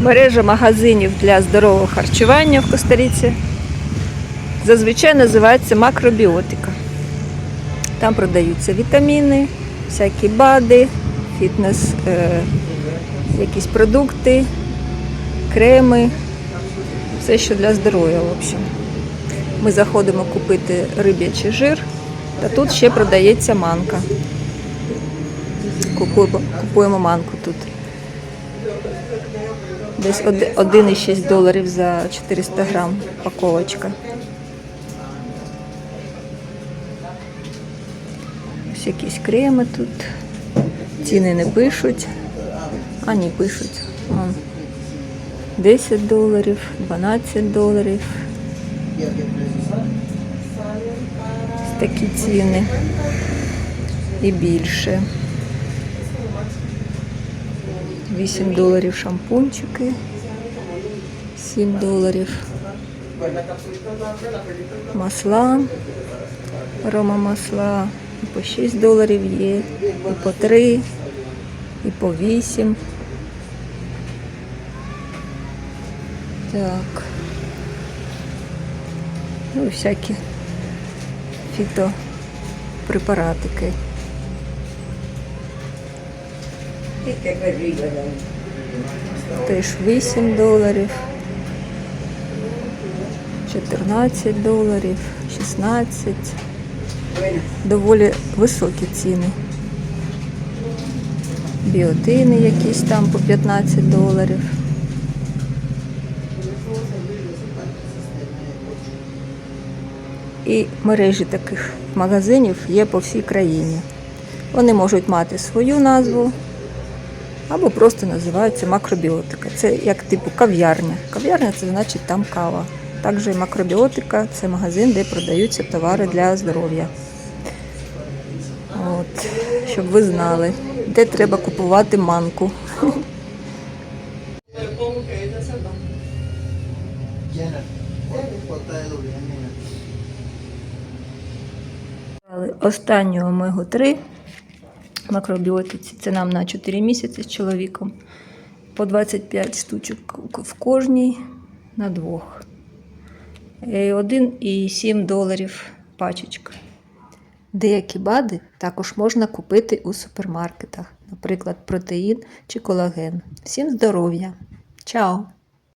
Мережа магазинів для здорового харчування в Костаріці зазвичай називається макробіотика. Там продаються вітаміни, всякі БАДи, фітнес, е, якісь продукти, креми, все, що для здоров'я, в общем. Ми заходимо купити риб'ячий жир, та тут ще продається манка. Купуємо, купуємо манку тут. Десь оди- 1,6 доларів за 400 грам паковочка. Ось якісь креми тут. Ціни не пишуть. А ні, пишуть. Вон. 10 доларів, 12 доларів. Ось такі ціни. І більше. 8 доларів шампунчики. 7 доларів. Масла. Арома масла. І по 6 доларів є, і по 3, і по 8. Так. Ну всякі фітопрепаратики. Теж 8 доларів, 14 доларів, 16. Доволі високі ціни. Біотини якісь там по 15 доларів. І мережі таких магазинів є по всій країні. Вони можуть мати свою назву або просто називаються макробіотика. Це як типу кав'ярня. Кав'ярня це значить там кава. Також і макробіотика це магазин, де продаються товари для здоров'я. От, щоб ви знали, де треба купувати манку. Останню омегу 3 макробіотиці. Це нам на 4 місяці з чоловіком. По 25 штучок в кожній на двох. Е, 1,7 доларів пачечка. Деякі БАДи також можна купити у супермаркетах, наприклад, протеїн чи колаген. Всім здоров'я! Чао!